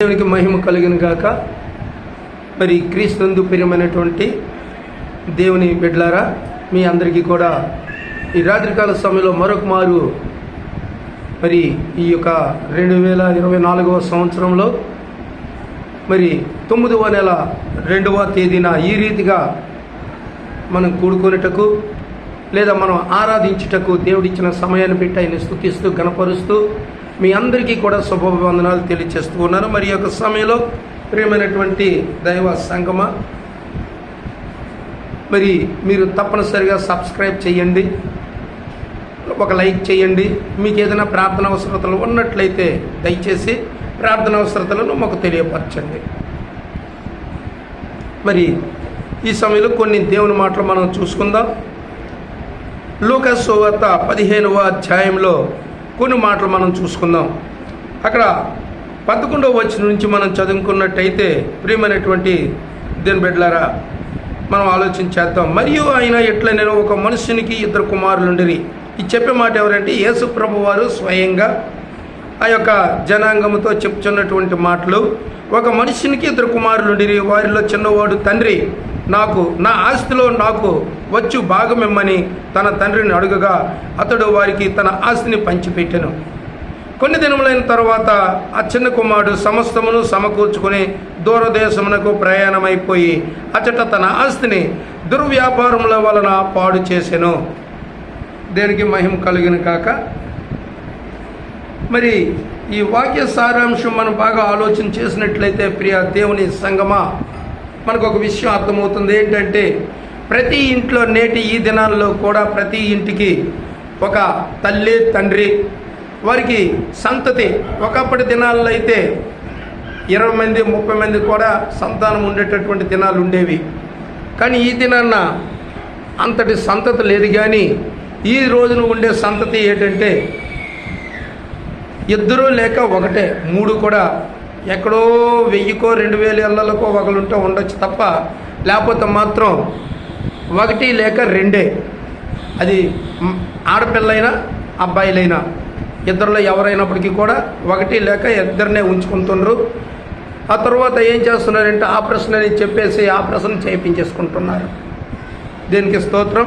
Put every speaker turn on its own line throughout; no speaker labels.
దేవునికి మహిమ కలిగిన గాక. మరి క్రీస్తునందు ప్రియమైనటువంటి దేవుని బిడ్లారా మీ అందరికీ కూడా ఈ రాత్రికాల సమయంలో మరొక మారు మరి ఈ యొక్క రెండు వేల ఇరవై నాలుగవ సంవత్సరంలో మరి తొమ్మిదవ నెల రెండవ తేదీన ఈ రీతిగా మనం కూడుకొనుటకు లేదా మనం ఆరాధించుటకు దేవుడిచ్చిన సమయాన్ని పెట్టి ఆయన స్థుతిస్తూ గణపరుస్తూ మీ అందరికీ కూడా శుభవందనాలు తెలియచేస్తూ ఉన్నాను. మరి యొక్క సమయంలో ప్రియమైనటువంటి దైవ సంగమ మరి మీరు తప్పనిసరిగా సబ్స్క్రైబ్ చేయండి ఒక లైక్ చేయండి. మీకు ఏదైనా ప్రార్థన అవసరతలు ఉన్నట్లయితే దయచేసి ప్రార్థన అవసరతలను మాకు తెలియపరచండి. మరి ఈ సమయంలో కొన్ని దేవుని మాటలు మనం చూసుకుందాం. లూకస్ వార్త పదిహేనవ అధ్యాయంలో కొన్ని మాటలు మనం చూసుకుందాం. అక్కడ పదకొండవ వచ్చిన నుంచి మనం చదువుకున్నట్టయితే ప్రియమైనటువంటి దేని బిడ్డలారా మనం ఆలోచించేద్దాం మరియు ఆయన ఎట్లా నేను ఒక మనుషునికి ఇద్దరు కుమారులుండిరి. ఈ చెప్పే మాట ఎవరంటే యేసు ప్రభు వారు స్వయంగా ఆ యొక్క జనాంగముతో చెప్తున్నటువంటి మాటలు. ఒక మనిషినికి ఇద్దరు కుమారులుండిరి. వారిలో చిన్నవాడు తండ్రి. నాకు నా ఆస్తిలో నాకు వచ్చు భాగమిమ్మని తన తండ్రిని అడుగగా అతడు వారికి తన ఆస్తిని పంచిపెట్టెను. కొన్ని దినములైన తర్వాత ఆ చిన్న కుమారుడు సమస్తమును సమకూర్చుకుని దూరదేశమునకు ప్రయాణమైపోయి అచట తన ఆస్తిని దుర్వ్యాపారముల వలన పాడు చేసెను. దేనికి మహిమ కలిగిన కాక? మరి ఈ వాక్య సారాంశం మనం బాగా ఆలోచన చేసినట్లయితే ప్రియ దేవుని సంగమా? మనకు ఒక విషయం అర్థమవుతుంది ఏంటంటే ప్రతి ఇంట్లో నేటి ఈ దినాల్లో కూడా ప్రతి ఇంటికి ఒక తల్లి తండ్రి వారికి సంతతి. ఒకప్పటి దినాల్లో అయితే ఇరవై మంది ముప్పై మంది కూడా సంతానం ఉండేటటువంటి దినాలు ఉండేవి. కానీ ఈ దినాన్న అంతటి సంతతి లేదు కానీ ఈ రోజున ఉండే సంతతి ఏంటంటే ఇద్దరు లేక ఒకటే మూడు కూడా ఎక్కడో వెయ్యికో రెండు వేల ఇళ్ళకో ఒకరుంటే ఉండొచ్చు తప్ప లేకపోతే మాత్రం ఒకటి లేక రెండే. అది ఆడపిల్లైనా అబ్బాయిలైనా ఇద్దరిలో ఎవరైనప్పటికీ కూడా ఒకటి లేక ఇద్దరినే ఉంచుకుంటున్నారు ఆ తర్వాత ఏం చేస్తున్నారంటే ఆపరేషన్ అని చెప్పేసి ఆపరేషన్ చేయించేసుకుంటున్నారు దీనికి స్తోత్రం.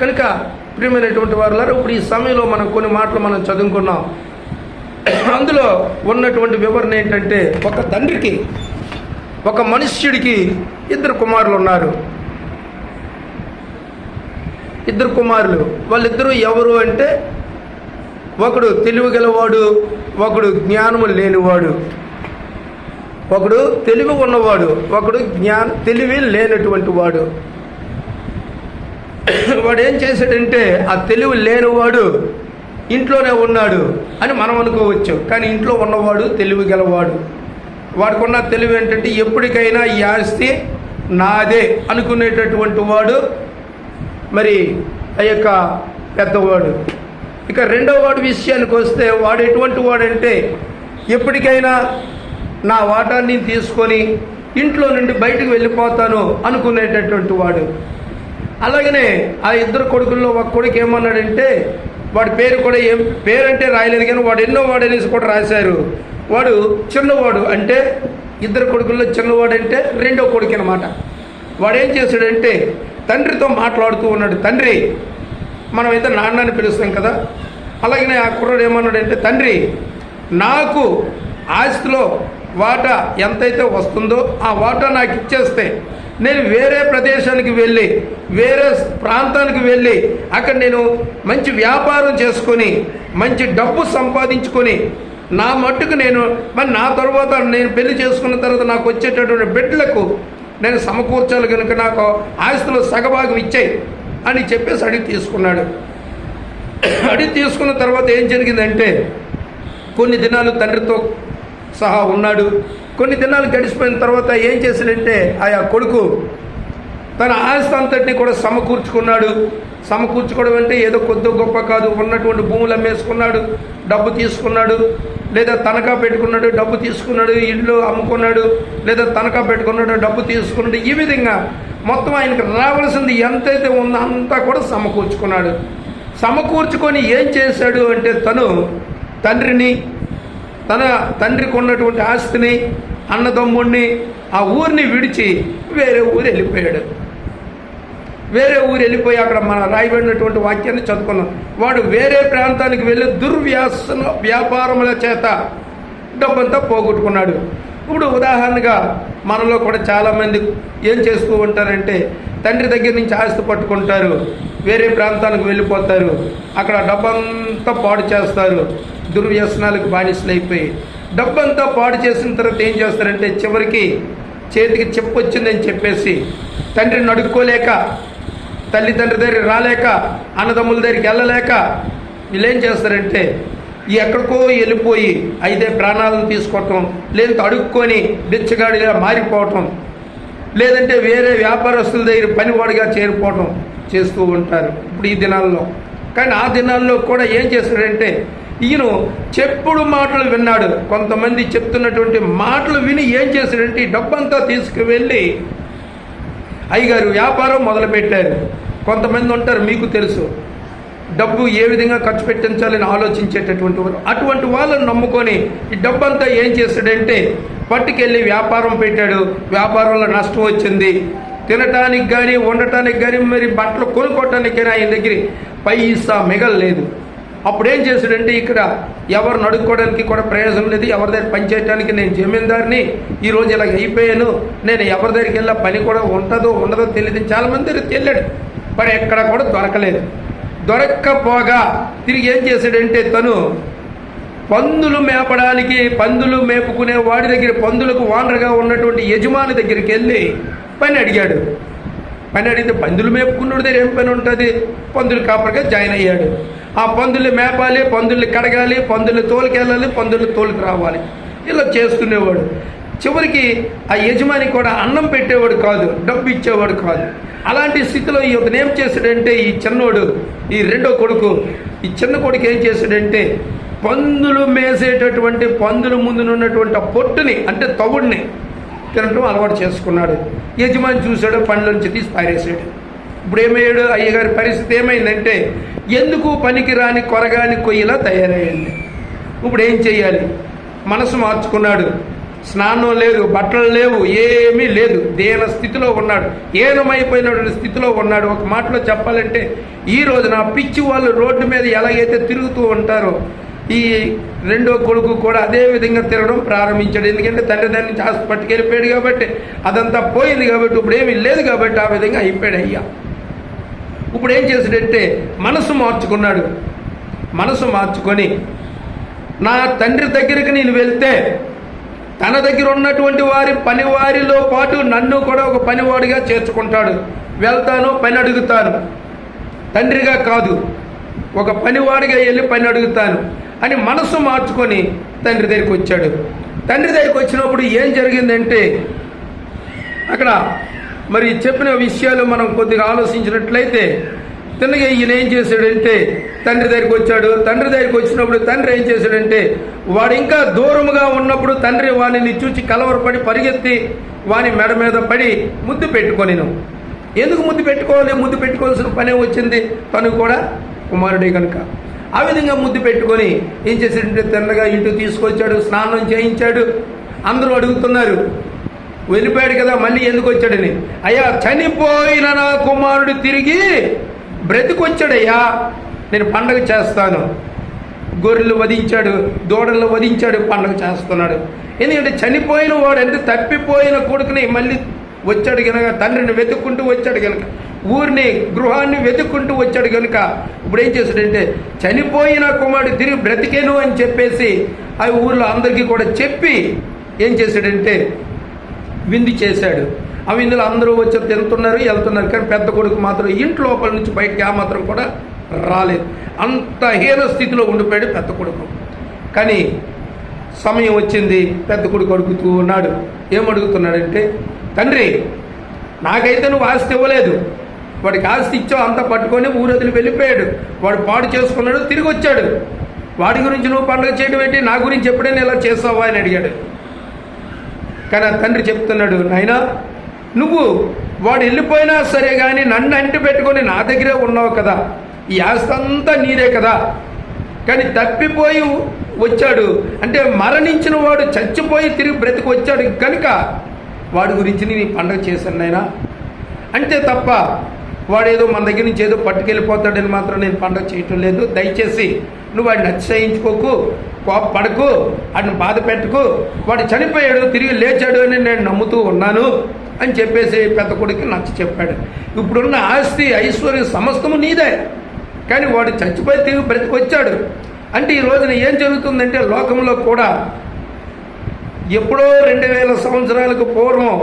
కనుక ప్రియమైనటువంటి వారు ఇప్పుడు ఈ సమయంలో మనం కొన్ని మాటలు మనం చదువుకున్నాం. అందులో ఉన్నటువంటి వివరణ ఏంటంటే ఒక తండ్రికి ఒక మనుష్యుడికి ఇద్దరు కుమారులు ఉన్నారు. ఇద్దరు కుమారులు. వాళ్ళిద్దరూ ఎవరు అంటే ఒకడు తెలివి గలవాడు ఒకడు జ్ఞానము లేనివాడు. ఒకడు తెలివి ఉన్నవాడు ఒకడు జ్ఞాన తెలివి లేనటువంటి వాడు. వాడు ఏం చేశాడంటే ఆ తెలివి లేనివాడు ఇంట్లోనే ఉన్నాడు అని మనం అనుకోవచ్చు. కానీ ఇంట్లో ఉన్నవాడు తెలివి గలవాడు. వాడికున్న తెలివి ఏంటంటే ఎప్పటికైనా ఈ ఆస్తి నాదే అనుకునేటటువంటి వాడు మరి ఆ యొక్క పెద్దవాడు. ఇక రెండవ వాడి విషయానికి వస్తే వాడు ఎటువంటి వాడంటే ఎప్పటికైనా నా వాటాన్ని తీసుకొని ఇంట్లో నుండి బయటకు వెళ్ళిపోతాను అనుకునేటటువంటి వాడు. అలాగనే ఆ ఇద్దరు కొడుకుల్లో ఒక కొడుకు ఏమన్నాడంటే వాడి పేరు కూడా ఏం పేరంటే రాయలేదు కానీ వాడు ఎన్నో వాడు అనేసి కూడా రాశారు. వాడు చిన్నవాడు అంటే ఇద్దరు కొడుకుల్లో చిన్నవాడు అంటే రెండో కొడుకు అనమాట వాడు ఏం చేశాడంటే తండ్రితో మాట్లాడుతూ ఉన్నాడు తండ్రి మనమైతే నాన్నని పిలుస్తాం కదా. అలాగే ఆ కుర్రాడు ఏమన్నాడంటే తండ్రి నాకు ఆస్తిలో వాటా ఎంతైతే వస్తుందో ఆ వాటా నాకు ఇచ్చేస్తే నేను వేరే ప్రదేశానికి వెళ్ళి వేరే ప్రాంతానికి వెళ్ళి అక్కడ నేను మంచి వ్యాపారం చేసుకొని మంచి డబ్బు సంపాదించుకొని నా మట్టుకు నేను మరి నా తర్వాత నేను పెళ్ళి చేసుకున్న తర్వాత నాకు వచ్చేటటువంటి బిడ్డలకు నేను సమకూర్చాలి కనుక నాకు ఆస్తులు సగభాగం ఇచ్చాయి అని చెప్పేసి అడిగి తీసుకున్నాడు. అడిగి తీసుకున్న తర్వాత ఏం జరిగిందంటే కొన్ని దినాలు తండ్రితో సహా ఉన్నాడు. కొన్ని దినాలు గడిచిపోయిన తర్వాత ఏం చేశాడంటే ఆయా కొడుకు తన ఆస్తి అంతటిని కూడా సమకూర్చుకున్నాడు. సమకూర్చుకోవడం అంటే ఏదో కొద్ది గొప్ప కాదు ఉన్నటువంటి భూములు అమ్మేసుకున్నాడు డబ్బు తీసుకున్నాడు లేదా తనఖా పెట్టుకున్నాడు డబ్బు తీసుకున్నాడు ఇల్లు అమ్ముకున్నాడు లేదా తనఖా పెట్టుకున్నాడు డబ్బు తీసుకున్నాడు. ఈ విధంగా మొత్తం ఆయనకు రావాల్సింది ఎంతైతే ఉందో అంతా కూడా సమకూర్చుకున్నాడు. సమకూర్చుకొని ఏం చేశాడు అంటే తను తండ్రిని తన తండ్రికి ఉన్నటువంటి ఆస్తిని అన్నదమ్ముడిని ఆ ఊరిని విడిచి వేరే ఊరు వెళ్ళిపోయాడు. వేరే ఊరు వెళ్ళిపోయి అక్కడ మన రాయబడినటువంటి వాక్యాన్ని చదువుకున్నాం. వాడు వేరే ప్రాంతానికి వెళ్ళి దుర్వ్యాసన వ్యాపారముల చేత డబ్బంతా పోగొట్టుకున్నాడు. ఇప్పుడు ఉదాహరణగా మనలో కూడా చాలామంది ఏం చేస్తూ ఉంటారంటే తండ్రి దగ్గర నుంచి ఆస్తి పట్టుకుంటారు వేరే ప్రాంతానికి వెళ్ళిపోతారు అక్కడ డబ్బంతా పాడు చేస్తారు దుర్వ్యసనాలకు బానిసలు అయిపోయి డబ్బంతా పాడు చేసిన తర్వాత ఏం చేస్తారంటే చివరికి చేతికి చెప్పు వచ్చిందని చెప్పేసి తండ్రిని అడుక్కోలేక తల్లిదండ్రి దగ్గరికి రాలేక అన్నదమ్ముల దగ్గరికి వెళ్ళలేక వీళ్ళు ఏం చేస్తారంటే ఎక్కడికో వెళ్ళిపోయి అయితే ప్రాణాలను తీసుకోవటం లేదంటే అడుక్కొని బిచ్చగాడిగా మారిపోవటం లేదంటే వేరే వ్యాపారస్తుల దగ్గర పనివాడిగా చేరిపోవడం చేస్తూ ఉంటారు ఇప్పుడు ఈ దినాల్లో. కానీ ఆ దినాల్లో కూడా ఏం చేస్తాడంటే ఈయన చెప్పుడు మాటలు విన్నాడు. కొంతమంది చెప్తున్నటువంటి మాటలు విని ఏం చేశాడంటే ఈ డబ్బంతా తీసుకువెళ్ళి అయ్యగారు వ్యాపారం మొదలుపెట్టారు. కొంతమంది ఉంటారు మీకు తెలుసు. డబ్బు ఏ విధంగా ఖర్చు పెట్టించాలని ఆలోచించేటటువంటి వారు. అటువంటి వాళ్ళని నమ్ముకొని ఈ డబ్బు అంతా ఏం చేశాడంటే పట్టుకెళ్ళి వ్యాపారం పెట్టాడు. వ్యాపారంలో నష్టం వచ్చింది. తినటానికి కానీ ఉండటానికి కానీ మరి బట్టలు కొనుక్కోవటానికి కానీ ఆయన దగ్గర పైసా మిగలలేదు. అప్పుడు ఏం చేశాడంటే ఇక్కడ ఎవరు నడుక్కోవడానికి కూడా ప్రయోజనం లేదు. ఎవరి దగ్గర పని చేయడానికి నేను జమీందారిని ఈరోజు ఇలా అయిపోయాను. నేను ఎవరి దగ్గరికి వెళ్ళా పని కూడా ఉంటుందో ఉండదో తెలియదు. చాలామంది దగ్గరికి వెళ్ళాడు. మరి ఎక్కడ కూడా దొరకలేదు. దొరక్కపోగా తిరిగి ఏం చేశాడంటే తను పందులు మేపడానికి పందులు మేపుకునే వాడి దగ్గర పందులకు వానరుగా ఉన్నటువంటి యజమాని దగ్గరికి వెళ్ళి పని అడిగాడు. పని అడిగితే పందులు మేపుకున్నోడి దగ్గర ఏం పని ఉంటుంది? పందులు కాపరిగా జాయిన్ అయ్యాడు. ఆ పందులు మేపాలి పందుల్ని కడగాలి పందులు తోలుకెళ్ళాలి పందులు తోలుకు రావాలి. ఇలా చేస్తునేవాడు. చివరికి ఆ యజమాని కూడా అన్నం పెట్టేవాడు కాదు డబ్బు ఇచ్చేవాడు కాదు. అలాంటి స్థితిలో ఈ ఒక ఏం చేశాడంటే ఈ చిన్నోడు ఈ రెండో కొడుకు ఈ చిన్న కొడుకు ఏం చేశాడంటే పందులు మేసేటటువంటి పందుల ముందునున్నటువంటి ఆ పొట్టుని అంటే తవుడిని తినటం అలవాటు చేసుకున్నాడు. యజమాని చూశాడు పండ్ల నుంచి తీసి పారేసాడు ఇప్పుడు ఏమయ్యాడు? అయ్యగారి పరిస్థితి ఏమైందంటే ఎందుకు పనికి రాని కొరగాని కొయ్యలా తయారయ్యింది ఇప్పుడు ఏం చేయాలి? మనసు మార్చుకున్నాడు. స్నానం లేదు బట్టలు లేవు ఏమీ లేదు. దేన స్థితిలో ఉన్నాడు ఏనమైపోయినటువంటి స్థితిలో ఉన్నాడు. ఒక మాటలో చెప్పాలంటే ఈ రోజున పిచ్చి వాళ్ళు రోడ్డు మీద ఎలాగైతే తిరుగుతూ ఉంటారో ఈ రెండో కొడుకు కూడా అదే విధంగా తిరగడం ప్రారంభించాడు. ఎందుకంటే తండ్రి దాని నుంచి ఆస్తి పట్టుకెళ్ళిపోయాడు కాబట్టి అదంతా పోయింది కాబట్టి ఇప్పుడు ఏమీ లేదు కాబట్టి ఆ విధంగా అయిపోయాడు అయ్యా. ఇప్పుడు ఏం చేశాడంటే మనసు మార్చుకున్నాడు. మనసు మార్చుకొని నా తండ్రి దగ్గరికి నేను వెళ్తే తన దగ్గర ఉన్నటువంటి వారి పనివారిలో పాటు నన్ను కూడా ఒక పనివాడిగా చేర్చుకుంటాడు. వెళ్తాను పని అడుగుతాను. తండ్రిగా కాదు ఒక పనివాడిగా వెళ్ళి పని అడుగుతాను అని మనసు మార్చుకొని తండ్రి దగ్గరికి వచ్చాడు. తండ్రి దగ్గరికి వచ్చినప్పుడు ఏం జరిగిందంటే అక్కడ మరి చెప్పిన విషయాలు మనం కొద్దిగా ఆలోచించినట్లయితే తిన్నగా ఈయన ఏం చేశాడంటే తండ్రి దగ్గరికి వచ్చాడు. తండ్రి దగ్గరికి వచ్చినప్పుడు తండ్రి ఏం చేశాడంటే వాడు ఇంకా దూరముగా ఉన్నప్పుడు తండ్రి వాడిని చూచి కలవరపడి పరిగెత్తి వాని మెడ మీద పడి ముద్దు పెట్టుకొనిను. ఎందుకు ముద్దు పెట్టుకోవాలి? ముద్దు పెట్టుకోవాల్సిన పనే వచ్చింది. తను కూడా కుమారుడే కనుక. ఆ విధంగా ముద్దు పెట్టుకొని ఏం చేశాడంటే తిన్నగా ఇంటికి తీసుకొచ్చాడు స్నానం చేయించాడు. అందరూ అడుగుతున్నారు వెళ్ళిపోయాడు కదా మళ్ళీ ఎందుకు వచ్చాడని? అయ్యా చనిపోయిన నా కుమారుడు తిరిగి బ్రతికొచ్చాడయ్యా నేను పండగ చేస్తాను. గొర్రెలు వధించాడు దూడలు వధించాడు పండగ చేస్తున్నాడు. ఎందుకంటే చనిపోయిన వాడు అంటే తప్పిపోయిన కొడుకుని మళ్ళీ వచ్చాడు కనుక తండ్రిని వెతుక్కుంటూ వచ్చాడు కనుక ఊరిని గృహాన్ని వెతుక్కుంటూ వచ్చాడు కనుక ఇప్పుడు ఏం చేశాడంటే చనిపోయిన కుమారుడు తిరిగి బ్రతికేను అని చెప్పేసి ఆ ఊర్లో అందరికీ కూడా చెప్పి ఏం చేశాడంటే విందు చేశాడు. అవి ఇందులో అందరూ వచ్చి తింటున్నారు వెళ్తున్నారు. కానీ పెద్ద కొడుకు మాత్రం ఇంటి లోపల నుంచి బయటికి ఆ మాత్రం కూడా రాలేదు. అంత హీన స్థితిలో ఉండిపోయాడు పెద్ద కొడుకు. కానీ సమయం వచ్చింది పెద్ద కొడుకు అడుగుతూ ఉన్నాడు. ఏమడుగుతున్నాడంటే తండ్రి నాకైతే నువ్వు ఆస్తి ఇవ్వలేదు. వాడికి ఆస్తి ఇచ్చావు అంతా పట్టుకొని ఊరొదిలి వెళ్ళిపోయాడు. వాడు పాడు చేసుకున్నాడు తిరిగి వచ్చాడు. వాడి గురించి నువ్వు పండుగ చేయడం ఏంటి? నా గురించి ఎప్పుడైనా ఇలా చేసావా? అని అడిగాడు. కానీ ఆ తండ్రి చెప్తున్నాడు నాయనా నువ్వు వాడు వెళ్ళిపోయినా సరే కానీ నన్ను అంటి పెట్టుకొని నా దగ్గరే ఉన్నావు కదా. ఈ ఆస్తంతా నీదే కదా. కానీ తప్పిపోయి వచ్చాడు. అంటే మరణించిన వాడు చచ్చిపోయి తిరిగి బ్రతికి వచ్చాడు కనుక వాడి గురించి నేను పండగ చేశాను నాయనా. అంతే తప్ప వాడేదో మన దగ్గర నుంచి ఏదో పట్టుకెళ్ళిపోతాడని మాత్రం నేను పండగ చేయటం లేదు. దయచేసి నువ్వు వాడిని అతిశయించుకోకు కోపపడకు వాడిని బాధ పెట్టుకు. వాడు చనిపోయాడు తిరిగి లేచాడు అని నేను నమ్ముతూ ఉన్నాను. అని చెప్పేసి పెద్ద కొడుకు నచ్చ చెప్పాడు. ఇప్పుడున్న ఆస్తి ఐశ్వర్యం సమస్తము నీదే. కానీ వాడు చచ్చిపోయి తిరిగి బ్రతికొచ్చాడు. అంటే ఈ రోజున ఏం జరుగుతుందంటే లోకంలో కూడా ఎప్పుడో రెండు వేల సంవత్సరాలకు పూర్వం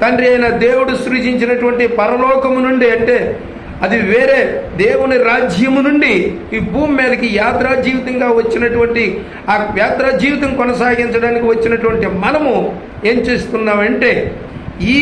తండ్రి అయిన దేవుడు సృజించినటువంటి పరలోకము నుండి అంటే అది వేరే దేవుని రాజ్యము నుండి ఈ భూమి మీదకి యాత్రా జీవితంగా వచ్చినటువంటి ఆ యాత్రా జీవితం కొనసాగించడానికి వచ్చినటువంటి మనము ఏం చేస్తున్నామంటే ఈ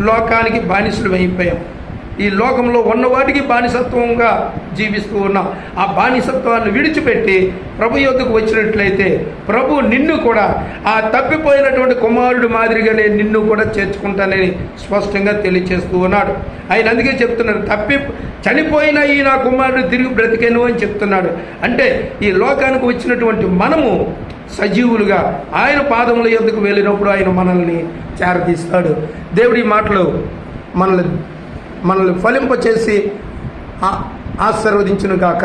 లోకానికి బానిసలు అయిపోయాం ఈ లోకంలో ఉన్న వాటికి బానిసత్వంగా జీవిస్తూ ఉన్నాం. ఆ బానిసత్వాన్ని విడిచిపెట్టి ప్రభు యొద్దకు వచ్చినట్లయితే ప్రభు నిన్ను కూడా ఆ తప్పిపోయినటువంటి కుమారుడు మాదిరిగానే నిన్ను కూడా చేర్చుకుంటానని స్పష్టంగా తెలియచేస్తూ ఉన్నాడు. ఆయన అందుకే చెప్తున్నాడు తప్పి చనిపోయిన ఈ నా కుమారుడు తిరిగి బ్రతికెను అని చెప్తున్నాడు. అంటే ఈ లోకానికి వచ్చినటువంటి మనము సజీవులుగా ఆయన పాదముల ఎందుకు వెళ్ళినప్పుడు ఆయన మనల్ని చేరదీస్తాడు. దేవుడి మాటలు మనల్ని మనల్ని ఫలింపచేసి ఆ- ఆశీర్వదించును గాక